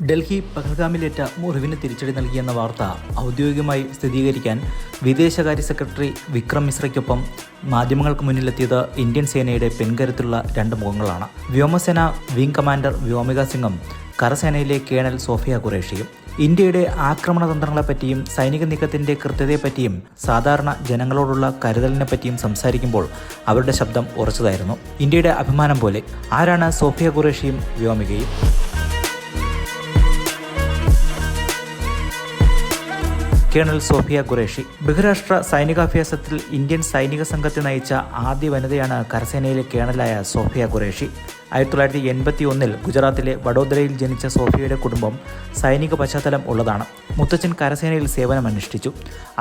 ഡൽഹി പഹൽഗാമിലേറ്റ മുറിവിന് തിരിച്ചടി നൽകിയെന്ന വാർത്ത ഔദ്യോഗികമായി സ്ഥിരീകരിക്കാൻ വിദേശകാര്യ സെക്രട്ടറി വിക്രം മിശ്രയ്ക്കൊപ്പം മാധ്യമങ്ങൾക്ക് മുന്നിലെത്തിയത് ഇന്ത്യൻ സേനയുടെ പെൺകരുത്തുള്ള രണ്ട് മുഖങ്ങളാണ്. വ്യോമസേന വിംഗ് കമാൻഡർ വ്യോമിക സിംഗും കരസേനയിലെ കേണൽ സോഫിയ ഖുറേഷിയും. ഇന്ത്യയുടെ ആക്രമണ തന്ത്രങ്ങളെപ്പറ്റിയും സൈനിക നീക്കത്തിന്റെ കൃത്യതയെപ്പറ്റിയും സാധാരണ ജനങ്ങളോടുള്ള കരുതലിനെ പറ്റിയും സംസാരിക്കുമ്പോൾ അവരുടെ ശബ്ദം ഉറച്ചതായിരുന്നു. ഇന്ത്യയുടെ അഭിമാനം പോലെ ആരാണ് സോഫിയ ഖുറേഷിയും വ്യോമികയും? കേണൽ സോഫിയ ഖുറേഷി. ബഹിരാഷ്ട്ര സൈനികാഭ്യാസത്തിൽ ഇന്ത്യൻ സൈനിക സംഘത്തെ നയിച്ച ആദ്യ വനിതയാണ് കരസേനയിലെ കേണലായ സോഫിയ ഖുറേഷി. ആയിരത്തി തൊള്ളായിരത്തി എൺപത്തി ഒന്നിൽ ഗുജറാത്തിലെ വഡോദരയിൽ ജനിച്ച സോഫിയയുടെ കുടുംബം സൈനിക പശ്ചാത്തലം ഉള്ളതാണ്. മുത്തച്ഛൻ കരസേനയിൽ സേവനമനുഷ്ഠിച്ചു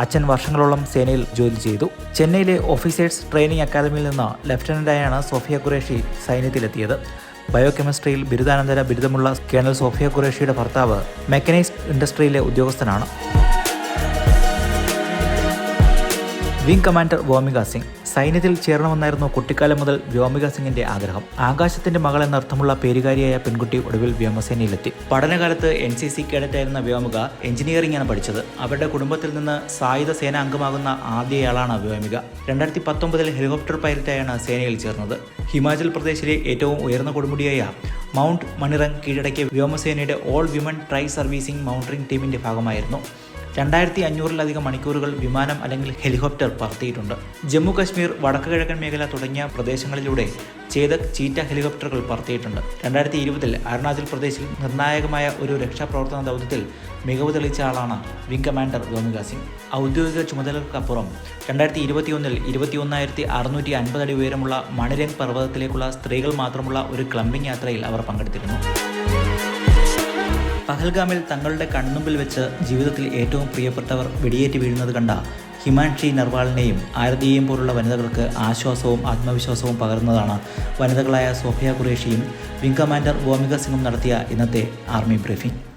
അച്ഛൻ വർഷങ്ങളോളം സേനയിൽ ജോലി ചെയ്തു. ചെന്നൈയിലെ ഓഫീസേഴ്സ് ട്രെയിനിങ് അക്കാദമിയിൽ നിന്ന് ലഫ്റ്റനന്റായാണ് സോഫിയ ഖുറേഷി സൈന്യത്തിലെത്തിയത്. ബയോകെമിസ്ട്രിയിൽ ബിരുദാനന്തര ബിരുദമുള്ള കേണൽ സോഫിയ ഖുറേഷിയുടെ ഭർത്താവ് മെക്കനൈസ്ഡ് ഇൻഡസ്ട്രിയിലെ ഉദ്യോഗസ്ഥനാണ്. വിംഗ് കമാൻഡർ വ്യോമിക സിംഗ് സൈന്യത്തിൽ ചേരണമെന്നായിരുന്നു കുട്ടിക്കാലം മുതൽ വ്യോമിക സിംഗിന്റെ ആഗ്രഹം. ആകാശത്തിന്റെ മകൾ എന്നർത്ഥമുള്ള പേരുകാരിയായ പെൺകുട്ടി ഒടുവിൽ വ്യോമസേനയിലെത്തി. പഠനകാലത്ത് എൻ സി സി കേഡറ്റായിരുന്ന വ്യോമിക എഞ്ചിനീയറിംഗ് ആണ് പഠിച്ചത്. അവരുടെ കുടുംബത്തിൽ നിന്ന് സായുധ സേന അംഗമാകുന്ന ആദ്യയാളാണ് വ്യോമിക. രണ്ടായിരത്തി പത്തൊമ്പതിൽ ഹെലികോപ്റ്റർ പൈലറ്റായാണ് സേനയിൽ ചേർന്നത്. ഹിമാചൽ പ്രദേശിലെ ഏറ്റവും ഉയർന്ന കൊടുമുടിയായ മൗണ്ട് മണിറങ് കീഴടക്കിയ വ്യോമസേനയുടെ all women tri servicing mountaineering ടീമിന്റെ ഭാഗമായിരുന്നു. രണ്ടായിരത്തി അഞ്ഞൂറിലധികം മണിക്കൂറുകൾ വിമാനം അല്ലെങ്കിൽ ഹെലികോപ്റ്റർ പറത്തിയിട്ടുണ്ട്. ജമ്മു കശ്മീർ വടക്ക് കിഴക്കൻ മേഖല തുടങ്ങിയ പ്രദേശങ്ങളിലൂടെ ചേതക് ചീറ്റ ഹെലികോപ്റ്ററുകൾ പറത്തിയിട്ടുണ്ട്. രണ്ടായിരത്തി ഇരുപതിൽ അരുണാചൽ പ്രദേശിൽ നിർണായകമായ ഒരു രക്ഷാപ്രവർത്തന ദൗത്യത്തിൽ മികവ് തെളിയിച്ച ആളാണ് വിംഗ് കമാൻഡർ വ്യോമിക സിംഗ്. ഔദ്യോഗിക ചുമതലകൾക്കപ്പുറം രണ്ടായിരത്തി ഇരുപത്തിയൊന്നിൽ ഇരുപത്തിയൊന്നായിരത്തി അറുന്നൂറ്റി അൻപത് അടി ഉയരമുള്ള മണിരംഗ് പർവതത്തിലേക്കുള്ള സ്ത്രീകൾ മാത്രമുള്ള ഒരു ക്ലംബിംഗ് യാത്രയിൽ അവർ പങ്കെടുത്തിരുന്നു. പഹൽഗാമിൽ തങ്ങളുടെ കൺമുമ്പിൽ വെച്ച് ജീവിതത്തിൽ ഏറ്റവും പ്രിയപ്പെട്ടവർ വെടിയേറ്റ് വീഴുന്നത് കണ്ട ഹിമാൻഷി നർവാളിനെയും ആരതിയെയും പോലുള്ള വനിതകൾക്ക് ആശ്വാസവും ആത്മവിശ്വാസവും പകർന്നതാണ് വനിതകളായ സോഫിയ ഖുറേഷിയും വിംഗ് കമാൻഡർ വോമിക സിംഗും നടത്തിയ ഇന്നത്തെ ആർമി ബ്രീഫിംഗ്.